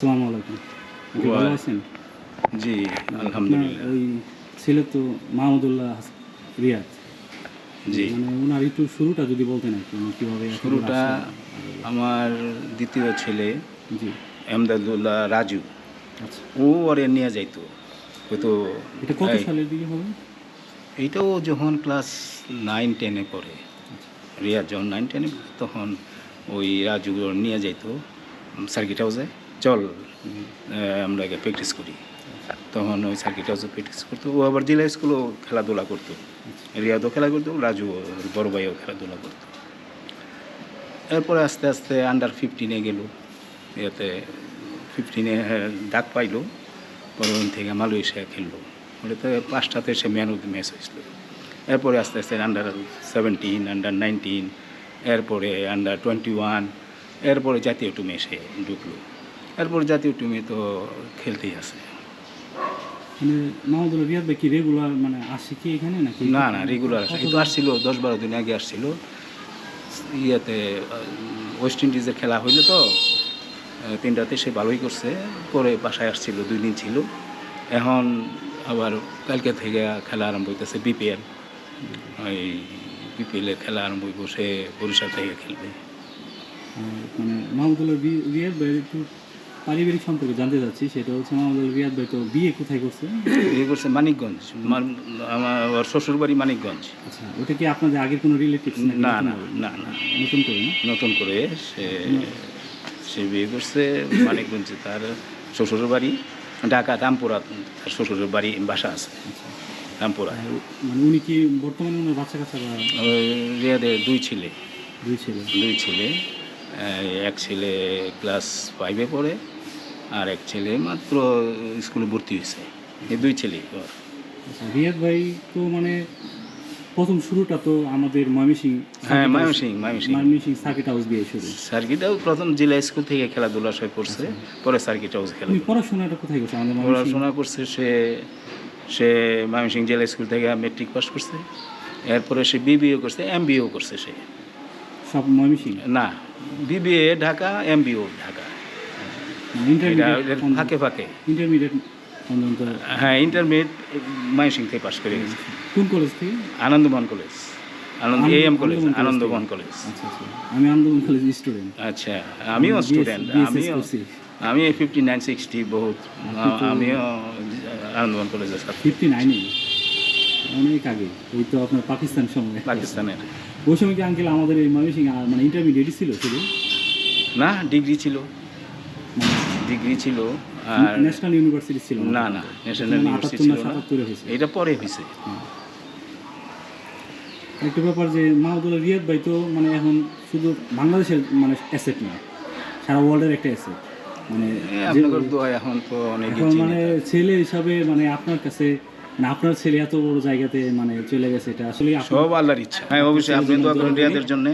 আসসালামু আলাইকুম। ভালো আছেন? জি আলহামদুলিল্লাহ। ওই ছেলে তো মাহমুদুল্লাহ রিয়াদ। জি। মানে ওনার একটু শুরুটা যদি বলতেন উনি কীভাবে শুরুটা আমার দ্বিতীয় ছেলে জি। এমদাদুল্লাহ রাজু। আচ্ছা। ও ওরে নিয়ে যাইতো। হয়তো এটা কত সালের দিকে হবে? এইটাও যখন ক্লাস নাইন টেনে পড়ে। আচ্ছা। রিয়াজ যখন নাইন টেনে তখন ওই রাজু নিয়ে যাইতো সার্কিট হাউসে। চল আমরা আগে প্র্যাকটিস করি। তখন ওই সার্কিট হাউসে প্র্যাকটিস করতো, ও আবার জেলা স্কুলেও খেলাধুলা করতো। রিয়াদও খেলা করতো রাজু বড় ভাইও খেলাধুলা করতো। এরপরে আস্তে আস্তে আন্ডার ফিফটিনে গেল। ইয়াতে ফিফটিনে ডাক পাইলো। পরে ওখান থেকে মালয়েশিয়া খেললো। ওটাতে পাঁচটাতে সে ম্যান অফ দ্য ম্যাচ হয়েছিল। এরপরে আস্তে আস্তে আন্ডার সেভেন্টিন আন্ডার নাইনটিন এরপরে আন্ডার টোয়েন্টি ওয়ান এরপরে জাতীয় টিমে সে ঢুকলো। এরপর জাতীয় টিমে তো খেলতেই আছে। মানে মাহমুদুল্লাহ রিয়াদ ভাই কি রেগুলার মানে আসে কি এখানে নাকি? না না রেগুলার আসে। কিন্তু আসছিল দশ বারো দিন আগে আসছিল। ইয়েতে ওয়েস্ট ইন্ডিজের খেলা হইল তো তিনটাতে সে ভালোই করছে। পরে বাসায় আসছিল দুই দিন ছিল। এখন আবার কালকে থেকে খেলা আরম্ভ হইতেছে বিপিএল ওই বিপিএলের খেলা আরম্ভ হইব সে বরিশাল থেকে খেলবে। মানে মাহমুদুল্লাহ রিয়াদ ভাই একটু পারিবারিক সম্পর্কে জানতে চাচ্ছি সেটা হচ্ছে মাহমুদুল্লাহ রিয়াদ ভাই তো বিয়ে কোথায় করছে? বিয়ে করছে মানিকগঞ্জ আমার শ্বশুরবাড়ি মানিকগঞ্জ। আচ্ছা ওটা কি আপনাদের আগের কোনো রিলেটিভ না না না না। নতুন করে নতুন করে সে সে বিয়ে করছে মানিকগঞ্জে তার শ্বশুরের বাড়ি ঢাকা রামপুরা তার শ্বশুরের বাড়ি বাসা আছে। আচ্ছা। রামপুরা। মানে উনি কি বর্তমানে ওনার বাচ্চা কাচ্চা রিয়াদের দুই ছেলে। দুই ছেলে। দুই ছেলে। এক ছেলে ক্লাস ফাইভে পড়ে আর এক ছেলে মাত্র স্কুলে ভর্তি হয়েছে। এই দুই ছেলে ওর। আচ্ছা রিয়াদ ভাই তো মানে প্রথম শুরুটা তো আমাদের ময়মনসিং হ্যাঁ ময়মনসিং ময়মনসিং। ময়মনসিং সার্কিট হাউস দিয়ে শুরু। সার্কিটাও প্রথম জেলা স্কুল থেকে খেলাধুলা সে করছে পরে সার্কিট হাউস খেলা পড়াশোনাটা কোথায় করছে আমাদের পড়াশোনা করছে সে সে ময়মনসিং জেলা স্কুল থেকে মেট্রিক পাস করছে। এরপরে সে বিবিএ করছে এম করছে সে। সব ময়মনসিং? না বিবিএ ঢাকা এম ঢাকা। ফাঁকে ফাঁকে। ইন্টারমিডিয়েট হ্যাঁ ইন্টারমিডিয়েট ময়মনসিং থেকে পাস করে গেছে। কোন কলেজ থেকে? Anandamohan college Ananda A M college Anandamohan Anandamohan college আমি আন্দোলন কলেজ স্টুডেন্ট আচ্ছা আমিও স্টুডেন্ট আমিও আমি ফিফটি নাইন সিক্সটি বহুত। আমিও আনন্দমোহন কলেজের ছাত্র। ফিফটি নাইনে অনেক আগে। ওই তো আপনার পাকিস্তান সময়। পাকিস্তানের ওই সময় কি আঙ্কেল আমাদের এই ময়মনসিং মানে ইন্টারমিডিয়েটই ছিল শুধু? না ডিগ্রি ছিল। ডিগ্রি ছিল আর ন্যাশনাল ইউনিভার্সিটি ছিল না? না ন্যাশনাল ইউনিভার্সিটি ছিল না। এটা পরে হয়েছে। একটা ব্যাপার যে মাহমুদুল্লাহ রিয়াদ ভাই তো মানে এখন শুধু বাংলাদেশের মানে অ্যাসেট না সারা ওয়ার্ল্ডের একটা অ্যাসেট মানে এখন তো অনেক মানে ছেলে হিসাবে মানে আপনার কাছে মানে আপনার ছেলে এত বড় জায়গাতে মানে চলে গেছে, এটা আসলে সব আল্লাহর ইচ্ছা। হ্যাঁ অবশ্যই, আপনি দোয়া করেন রিয়াদের জন্য।